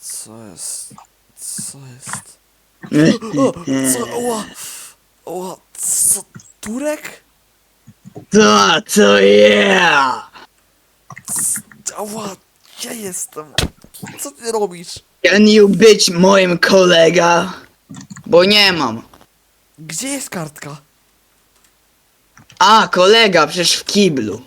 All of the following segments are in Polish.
Co jest? Co jest? O, co? Oła! Oła! Co? Turek? To, to ja! C- Ała! Ja jestem! Co ty robisz? Can you być moim kolega? Bo nie mam. Gdzie jest kartka? A, kolega, przecież w kiblu.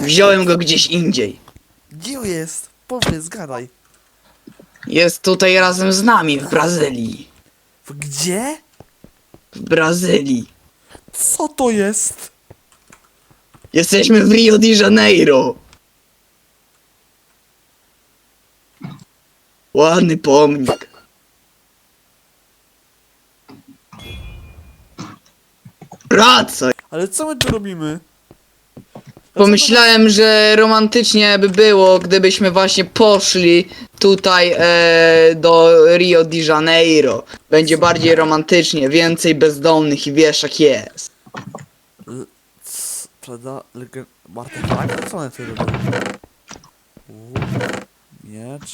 Wziąłem go gdzieś indziej. Gdzie jest? Powiedz, gadaj. Jest tutaj razem z nami w Brazylii. W Gdzie? W Brazylii. Co to jest? Jesteśmy w Rio de Janeiro. Ładny pomnik. Wracaj. Ale co my tu robimy? Pomyślałem, że romantycznie by było, gdybyśmy właśnie poszli tutaj e, do Rio de Janeiro. Będzie bardziej romantycznie, więcej bezdomnych i wiesz jak jest. C- Prawda? Legen... Artefakt? Co one tu robią? U, Miecz.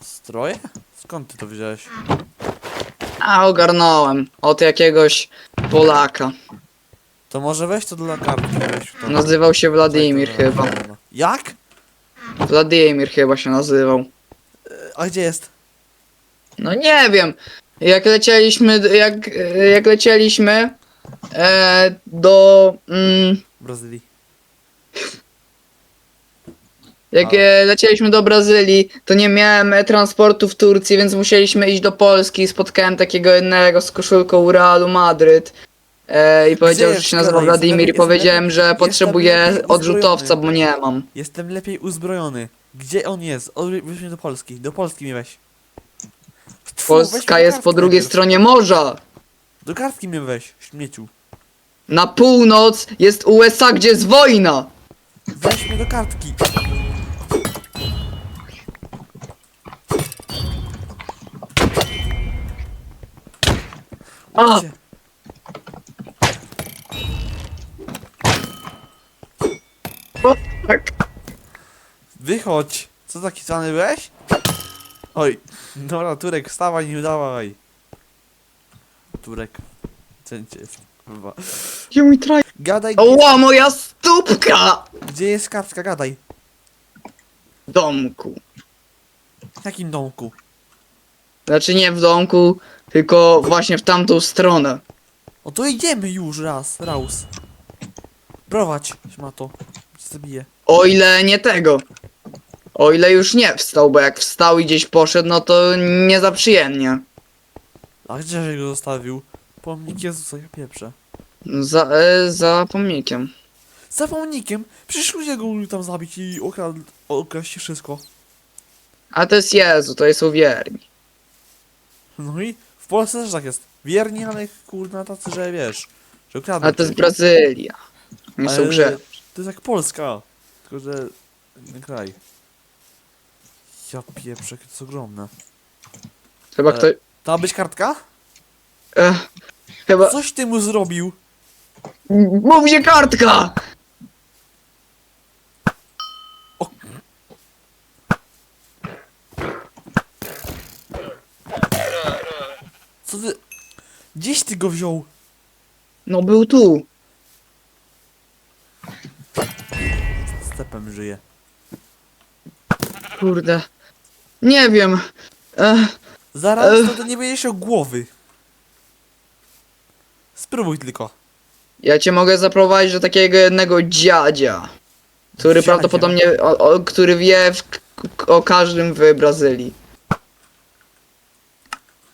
Stroje? Skąd ty to wziąłeś? A ogarnąłem od jakiegoś Polaka. To może weź to dla kartki, weź to. Nazywał się Wladimir chyba. dobra, dobra. Jak? Wladimir chyba się nazywał. E, A gdzie jest? No nie wiem. Jak lecieliśmy, jak, jak lecieliśmy e, do. Mm, W Brazylii. Jak e, lecieliśmy do Brazylii, to nie miałem e, transportu w Turcji, więc musieliśmy iść do Polski. Spotkałem takiego jednego z koszulką Realu Madryt. E, I powiedział, że jest? się nazywa Gadaj, Wladimir i powiedziałem, że potrzebuję lepiej odrzutowca, uzbrojony. bo nie mam. Jestem lepiej uzbrojony. Gdzie on jest? Odwróć mnie do Polski. Do Polski mnie weź. Tfu, weź mnie Polska do jest po kartki drugiej najpierw. stronie morza. Do kartki mnie weź, śmieciu. Na północ jest USA, gdzie jest wojna. Weź mnie do kartki. Gdzie? Tak. Wychodź! Co taki zwany byłeś? Oj, dobra, Turek, wstawaj, nie udawaj. Turek, cięcie jest, kurwa. Gdzie mój traj? Gadaj, gdzie, Oła, moja stópka! gdzie jest kartka, gadaj. W domku. W jakim domku? Znaczy nie w domku, tylko właśnie w tamtą stronę. O to idziemy już raz, raus. Prowadź, szmato. Zabiję. O ile nie tego. O ile już nie wstał, bo jak wstał i gdzieś poszedł, no to nie za przyjemnie. A gdzieś go zostawił? Pomnik Jezusa, ja pieprzę. Za, e, za pomnikiem. Za pomnikiem? Przecież ludzie go tam zabić i okra okraść wszystko. A to jest Jezu, to jest uwierni. No i w Polsce też tak jest. Wierni, ale kurna tacy, że wiesz, że okradną A to jest. Brazylia. Nie są Ale grze. To jest jak Polska, tylko że inny kraj. Ja pieprzę, jakie to jest ogromne. Chyba e, kto... To ma być kartka? Ech, chyba... Coś ty mu zrobił. Mów gdzie kartka! Co ty... Gdzieś ty go wziął? No był tu. Stepem żyje. Kurde. Nie wiem. Ech, Zaraz Ech. to, nie będziesz miał głowy. Spróbuj tylko. ja cię mogę zaprowadzić do takiego jednego dziadzia. Który Dziadzia? prawdopodobnie, o, o, który wie w, k- o każdym w Brazylii.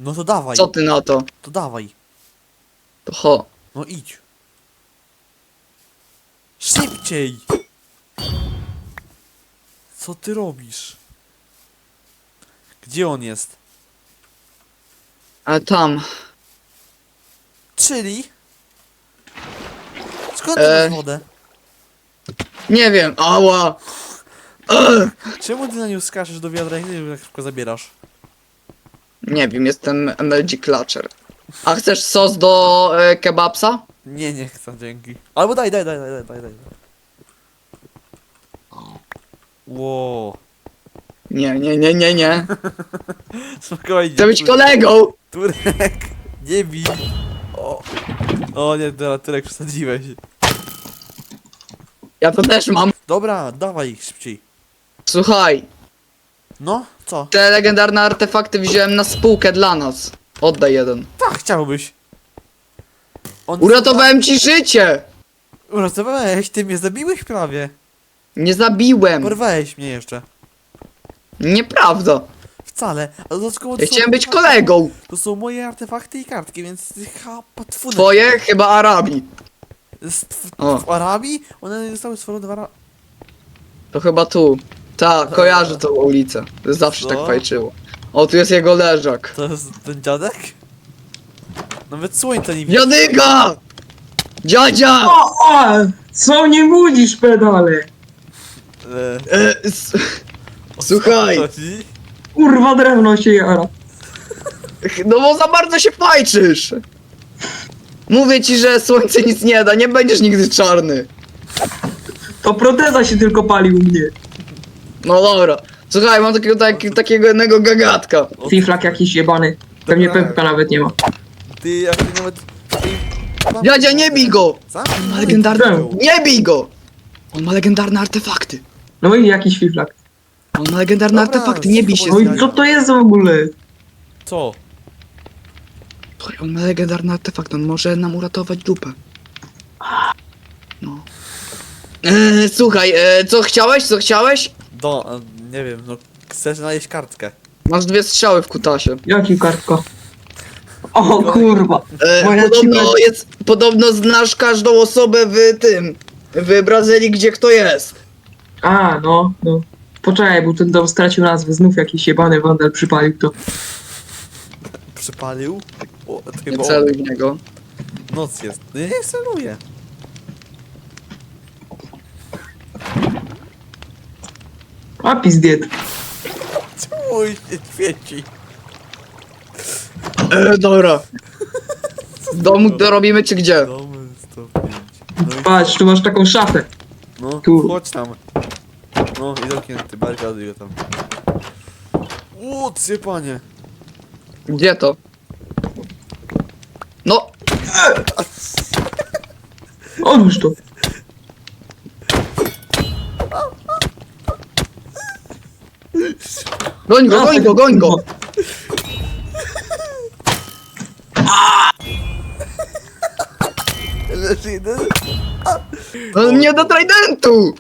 No to dawaj. Co ty na to? To dawaj. To ho. No idź. Szybciej! Co ty robisz? Gdzie on jest? A tam. Czyli? Skąd ty E. masz wodę? Nie wiem, ała. Ugh. Czemu ty na nią skaczesz do wiadra i nie tak szybko zabierasz? Nie wiem, jestem MLG Clutcher. A chcesz sos do e, kebabsa? Nie, nie chcę, dzięki. Albo daj, daj, daj, daj, daj, daj. daj. Ło. Nie, nie, nie, nie, nie. Spokojnie. Chcę być Tur- kolegą! Turek, nie bij. O, o nie, dobra, Turek przesadziłeś. Ja to też mam. Dobra, dawaj ich szybciej. Słuchaj, No, co? te legendarne artefakty wziąłem na spółkę dla nas. Oddaj jeden. Tak, chciałbyś. On Uratowałem ci życie! Uratowałeś, ty mnie zabiłeś prawie. Nie zabiłem. Porwałeś mnie jeszcze. Nieprawda. Wcale, dodatkowo to Ja są chciałem być kolegą. To są moje artefakty i kartki, więc ty ha, patfunek. Twoje chyba Arabii. Z- W, O. w Arabii? One zostały stworzone w Arabii. To chyba tu. Tak, kojarzę tą ulicę. Zawsze Co? tak fajczyło. O, tu jest jego leżak. To jest ten dziadek? Nawet słońca nie widzę. Dziadyga! Dziadzia! O, o! Co nie budzisz, pedale? E, E, s- o co Słuchaj. chodzi? Kurwa, drewno się jara. no bo za bardzo się fajczysz. Mówię ci, że słońce nic nie da, nie będziesz nigdy czarny. To proteza się tylko pali u mnie. No dobra. Słuchaj, mam takiego, tak, takiego jednego gagatka. Fiflak jakiś jebany. Pewnie Dobra. pępka nawet nie ma. Ty, jak ty nawet... Ty- Dziadzia, nie bij go! Zamknij On ma legendarne... Nie bij go! On ma legendarne artefakty. No i jakiś fiflak. On ma legendarne Dobra, artefakty, nie bij się z No nim. i co to jest w ogóle? Co? Słuchaj, on ma legendarny artefakt, on może nam uratować dupę. No. Eee, słuchaj, e, co chciałeś, co chciałeś? Do, nie wiem, no chcesz znaleźć kartkę. Masz dwie strzały w kutasie. Jaki kartka? O kurwa. E, Moja podobno cipka- jest, podobno znasz każdą osobę w tym, w Brazylii, gdzie kto jest. A, no, no. Poczekaj, bo ten dom stracił nazwę. Znów jakiś jebany wandal przypalił to. Przypalił? O, to Nie celuj w niego. noc jest. Nie celuję. A pizdiet. Się świeci? E, dobra. W domu to robimy czy gdzie? Domy 105. No Patrz, tu masz taką szafę. No, Tu. chodź tam. No i zamknięty, barykady go tam. O, ty panie. Gdzie to? No, Odłóż to. Goń go, goń go, goń go. Leży jeden. No, nie do tridentu!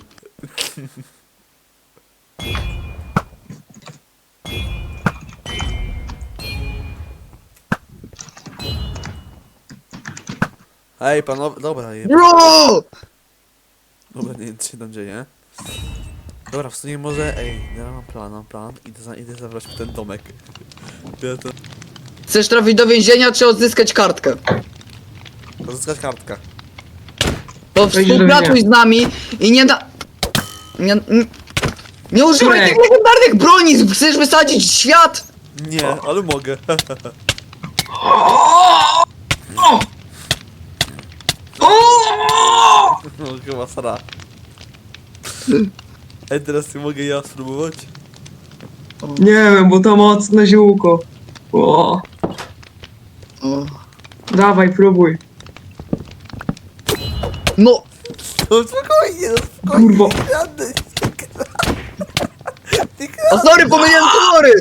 Hej, panowie, dobra, je, Bro! dobra, nie wiem co się tam dzieje. Dobra, w sumie może, ej, ja mam plan, mam plan, idę, za, idę zabrać mu ten domek. Ja to, Chcesz trafić do więzienia czy odzyskać kartkę? pozyskać kartkę. To do współpracuj z nami i nie da... Nie, nie, nie używaj Turek. tych legendarnych broni! Chcesz wysadzić świat? Nie, ale mogę. O! O! O! No chyba sara. Ej, teraz nie mogę ja spróbować? Nie wiem, bo to mocne ziółko. O, O. dawaj, próbuj. No, No spokojnie, no spokojnie. Kurwa. Jadę. O sorry, pomyliłem kolory!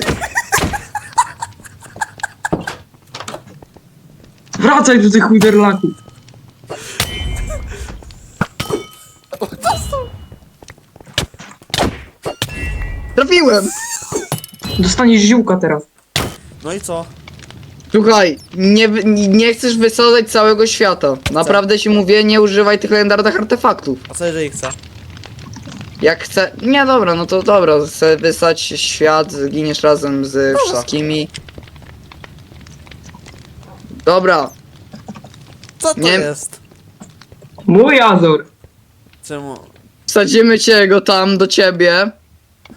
Wracaj do tych chuderlaków. Trafiłem! Dostaniesz ziółka teraz. No i co? Słuchaj, nie, wy- nie chcesz wysadzać całego świata. Naprawdę ci mówię, nie używaj tych legendarnych artefaktów. A co jeżeli chcę? Jak chcę... Nie, dobra, no to dobra, chcę wysać świat, zginiesz razem z wszystkimi. Dobra, Co to Nie- jest? Mój Azor. Czemu? wsadzimy cię go tam do ciebie.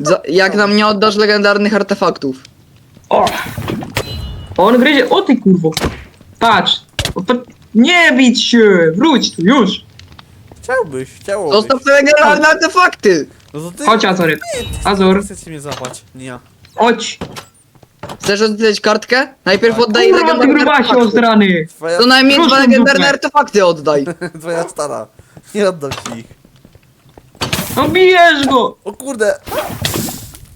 Za, jak nam nie oddasz legendarnych artefaktów. O! On gryzie. O ty kurwo. Patrz. O, pa- Nie bić się. Wróć tu, już. Chciałbyś, chciałobyś. Zostaw te legendarne artefakty! No to ty... Chodź, Azor. Azor, Chcecie mnie złapać, nie ja. chodź. Chcesz oddać kartkę? Najpierw Tak. oddaj Kurwa, ty legendarne grubasie artefakty. Twoja, Co najmniej Proszę dwa legendarne dupę. artefakty oddaj. twoja stara. Nie oddam ci ich. No bijesz go. O kurde!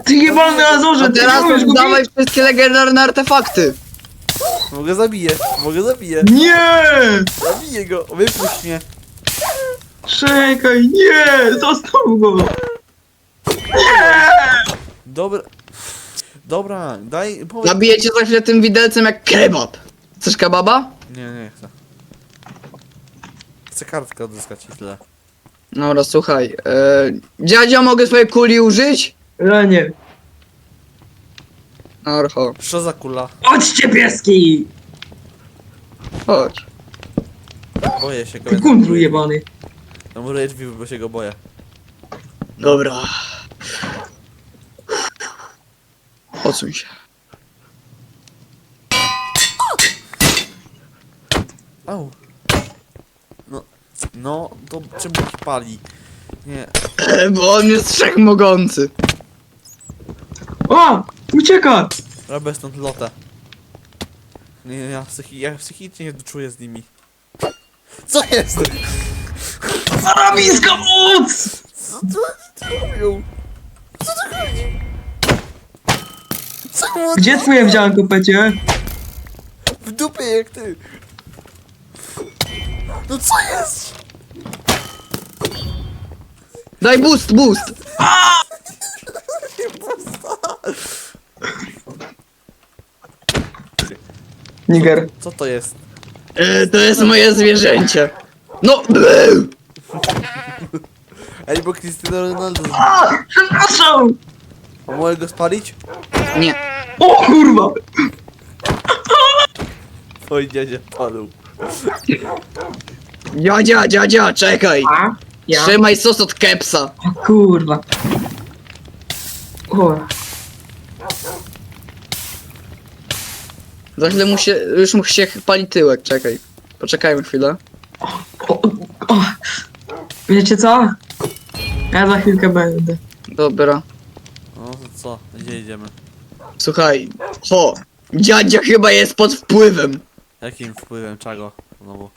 Ty jebany Azorze, A ty teraz próbujesz go oddawaj bić. wszystkie legendarne artefakty. Mogę zabiję, mogę zabiję. Nie! Zabiję go, wypuść mnie. Czekaj, nie! Zostaw go! Nie! Dobra. Dobra, daj, powiedz. Zabiję cię za chwilę tym widelcem jak kebab. Chcesz kebaba? Nie, nie chcę. Chcę kartkę odzyskać i tyle. Dobra, słuchaj. E, dziadzia, mogę swojej kuli użyć? Ja nie. Orcho, Co za kula? Chodźcie pieski! chodź. Boję się go. Ty kundru jebany. Zamuruję drzwi, bo się go boję. Dobra. Odsuń się. Au. No, to czemu ich pali? Nie, bo on jest wszechmogący. O! Ucieka! robię stąd lotę. Nie, ja, psychi ja psychicznie nie czuję z nimi. Co jest? Zarabiska moc! Co oni robią? Co tu chodzi? Co mu Gdzie twoje wziąłem kopecie? W dupie jak ty! No co jest? Daj boost, boost. Niger. Co to jest? E, to jest moje zwierzęcie. No. Ej, bo Cristiano Ronaldo... A! Przepraszam! A mogę go spalić? Nie. O kurwa! Oj, dziadzie padł. Dziadzia, dziadzia, czekaj. A? Ja? Trzymaj sos od kepsa. O kurwa. O. Za chwilę mu się, już mu się pali tyłek, czekaj. Poczekajmy chwilę. O, o. Wiecie co? Ja za chwilkę będę. Dobra. No to co? Gdzie idziemy? Słuchaj. Ho. Dziadzia chyba jest pod wpływem. Jakim wpływem czego? Znowu.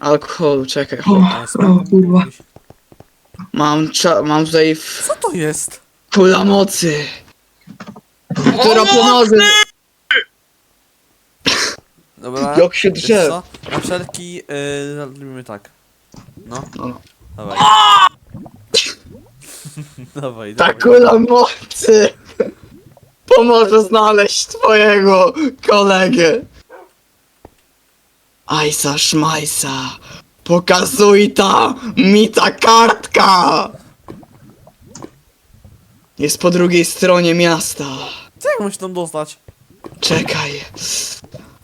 Alkoholu, czekaj. O, Ho. O kurwa. Mam, cza, mam tutaj w... Co to jest? kula mocy. Która pomoże. Dobra. Jak się wiesz drze. co? Na wszelki... Yy, robimy tak. No, No. dawaj. dawaj, Ta dawaj. kula mocy pomoże znaleźć twojego kolegę. Ajsa szmajsa. Pokazuj ta mi ta kartka. Jest po drugiej stronie miasta. Co jak mam się tam dostać? Czekaj.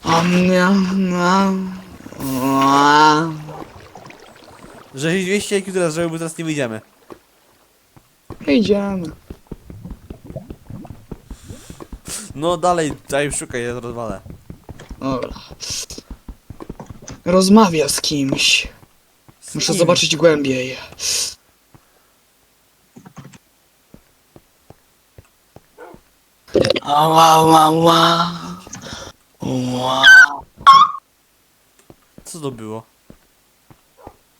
Am, niam, niam. Ua. Że 200 IQ teraz, żeby teraz nie wyjdziemy. Idziemy. No dalej, daj szukaj, ja to rozwalę. Dobra. Rozmawia z kimś. Z Muszę kim? zobaczyć głębiej. Ała, ała, ała. Ła. Co to było?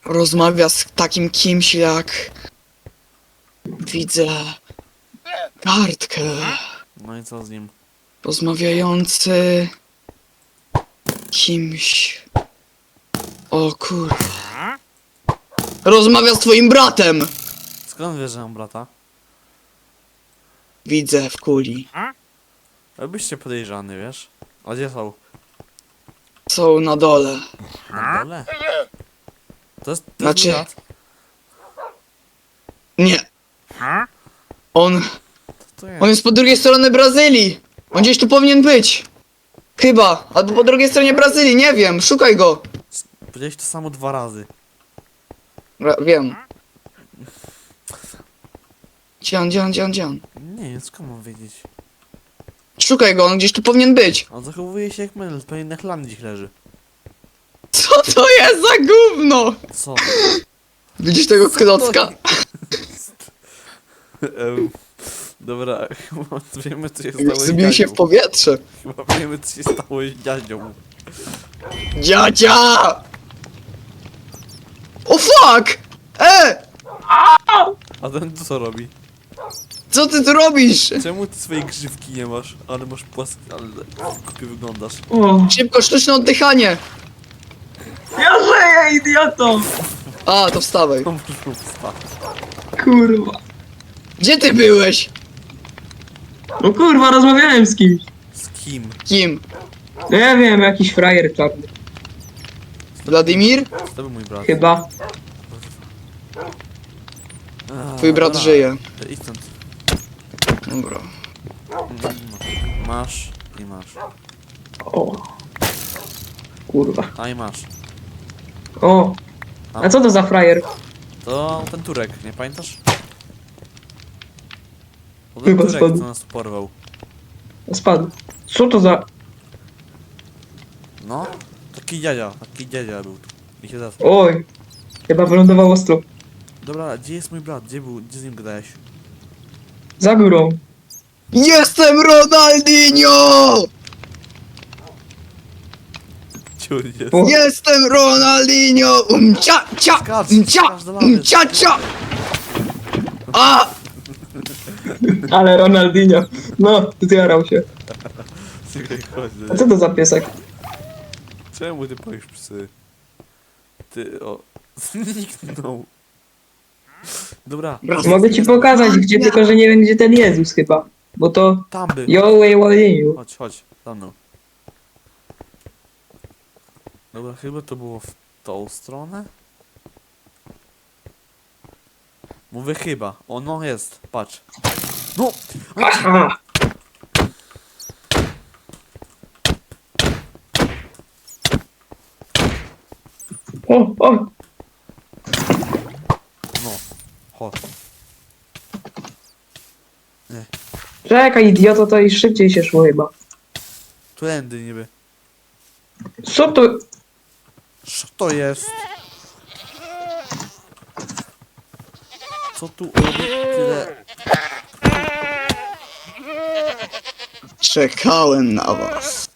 Rozmawia z takim kimś jak... Widzę... Kartkę. No i co z nim? Rozmawiający... Kimś... O kurwa. Rozmawia z twoim bratem! Skąd wiesz, że mam brata? Widzę w kuli. Byście podejrzany, wiesz? A gdzie są? Są na dole. Na dole? To jest, to Znaczy- brat? Nie. On... To jest. On jest po drugiej stronie Brazylii. On gdzieś tu powinien być. Chyba. Albo po drugiej stronie Brazylii, nie wiem. Szukaj go. Powiedziałeś to samo dwa razy. Ra wiem. Dzian, dzian, dzian, dzian. Nie wiem, skąd mam wiedzieć? Szukaj go, on gdzieś tu powinien być. On zachowuje się jak menel, pewnie na chlamie gdzieś leży. Co to jest za gówno? Co? Widzisz tego klocka? Em, Dobra, chyba wiemy co się stało z Zbił się w powietrze. Chyba wiemy co się stało z dziadzią. Dziadzia! O fuck! E! A ten co robi? Co ty tu robisz? Czemu ty swojej grzywki nie masz? Ale masz płaskie, ale głupio wyglądasz. O, Szybko, sztuczne oddychanie! ja żyję, idioto! A, to wstawaj. Wstać. Kurwa. Gdzie ty byłeś? No kurwa, rozmawiałem z kimś. Z kim? Kim? Nie wiem, jakiś frajer czarny. Wladimir? To był mój brat. Chyba. A, Twój brat dobra. żyje. Idź stąd. Dobra. Mm, Masz i masz. O. Kurwa. A i masz. O. A co to za frajer? To ten Turek, nie pamiętasz? To ten Chyba Turek, spadł. co nas tu porwał. Spadł. Co to za... No, taki dziadzia, taki dziadzia był tu. I się zas... Oj. Chyba wylądował ostro. Dobra, gdzie jest mój brat? Gdzie był? Gdzie z nim gadałeś? Za górą. Jestem Ronaldinho! Jest? Jestem Ronaldinho! Um, cia, cia, Skacz, um, cia, skacz do lawy. um, cia, cia! A! Ale Ronaldinho. No, zjarał się. Chodź. A co to za piesek? Czemu ty powiesz psy? Ty, o... Zniknął. Dobra, Mogę ci pokazać, gdzie tylko, że nie wiem, gdzie ten Jezus chyba. Bo to... tam był. Yo, way, way, Chodź, chodź, za mną. Dobra, chyba to było w tą stronę? Mówię chyba. Ono jest, patrz. No! Aha. O, o, No. Chodź. czekaj, idioto, to i szybciej się szło chyba. Tędy niby. Co to? Co to jest? Co tu robi tyle? Czekałem na was.